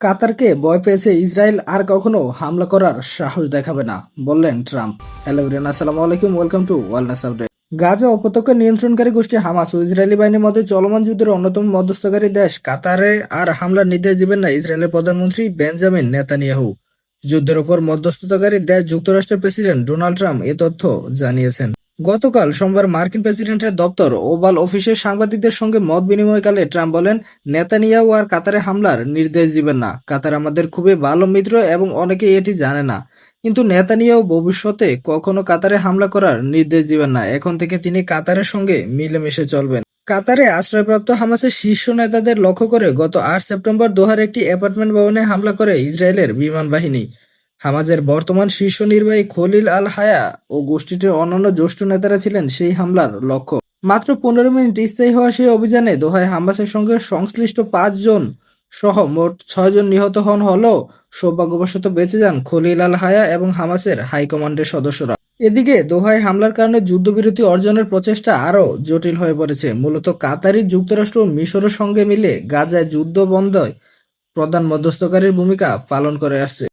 কাতারকে ভয় পেয়েছে ইসরায়েল আর কখনো হামলা করার সাহস দেখাবে না, বললেন ট্রাম্প। হ্যালো রিয়ান আসসালামু আলাইকুম, ওয়েলকাম টু ওয়ালনাস আপডেট। গাজা উপত্যকা নিয়ন্ত্রণকারী গোষ্ঠী হামাস ও ইসরায়েলি বাহিনীর মধ্যে চলমান যুদ্ধের অন্যতম মধ্যস্থকারী দেশ কাতারে আর হামলার নির্দেশ দিবেন না ইসরায়েলের প্রধানমন্ত্রী বেঞ্জামিন নেতানিয়াহু। যুদ্ধের উপর মধ্যস্থতাকারী দেশ যুক্তরাষ্ট্রের প্রেসিডেন্ট ডোনাল্ড ট্রাম্প এ তথ্য জানিয়েছেন। গতকাল সোমবার মার্কিন প্রেসিডেন্টের দপ্তর ওভাল অফিসে সাংবাদিকদের সঙ্গে মত বিনিময়কালে ট্রাম্প বলেন, নেতানিয়াহু আর কাতারে হামলার নির্দেশ দিবেন না। কাতার আমাদের খুবই ভালো মিত্র এবং অনেকে এটি জানে না। কিন্তু নেতানিয়াহু ভবিষ্যতে কখনো কাতারে হামলা করার নির্দেশ দিবেন না। এখন থেকে তিনি কাতারের সঙ্গে মিলেমিশে চলবেন। কাতারে আশ্রয়প্রাপ্ত হামাসের শীর্ষ নেতাদের লক্ষ্য করে গত আট সেপ্টেম্বর দোহার একটি অ্যাপার্টমেন্ট ভবনে হামলা করে ইসরায়েলের বিমান বাহিনী। হামাজের বর্তমান শীর্ষ নির্বাহী খলিল আল হায়া ও গোষ্ঠীটির অন্যান্য জ্যেষ্ঠ নেতারা ছিলেন সেই হামলার লক্ষ্য। মাত্র পনেরো মিনিট স্থায়ী হওয়া সেই অভিযানে দোহায় হামাসের সঙ্গে সংশ্লিষ্ট পাঁচজন সহ মোট ছয়জন নিহত হন হলেও সৌভাগ্যবশত বেঁচে যান খলিল আল হায়া এবং হামাসের হাইকমান্ডের সদস্যরা। এদিকে দোহায় হামলার কারণে যুদ্ধবিরতি অর্জনের প্রচেষ্টা আরও জটিল হয়ে পড়েছে। মূলত কাতারি যুক্তরাষ্ট্র ও মিশরের সঙ্গে মিলে গাজায় যুদ্ধ বন্ধয় প্রধান মধ্যস্থকারীর ভূমিকা পালন করে আসছে।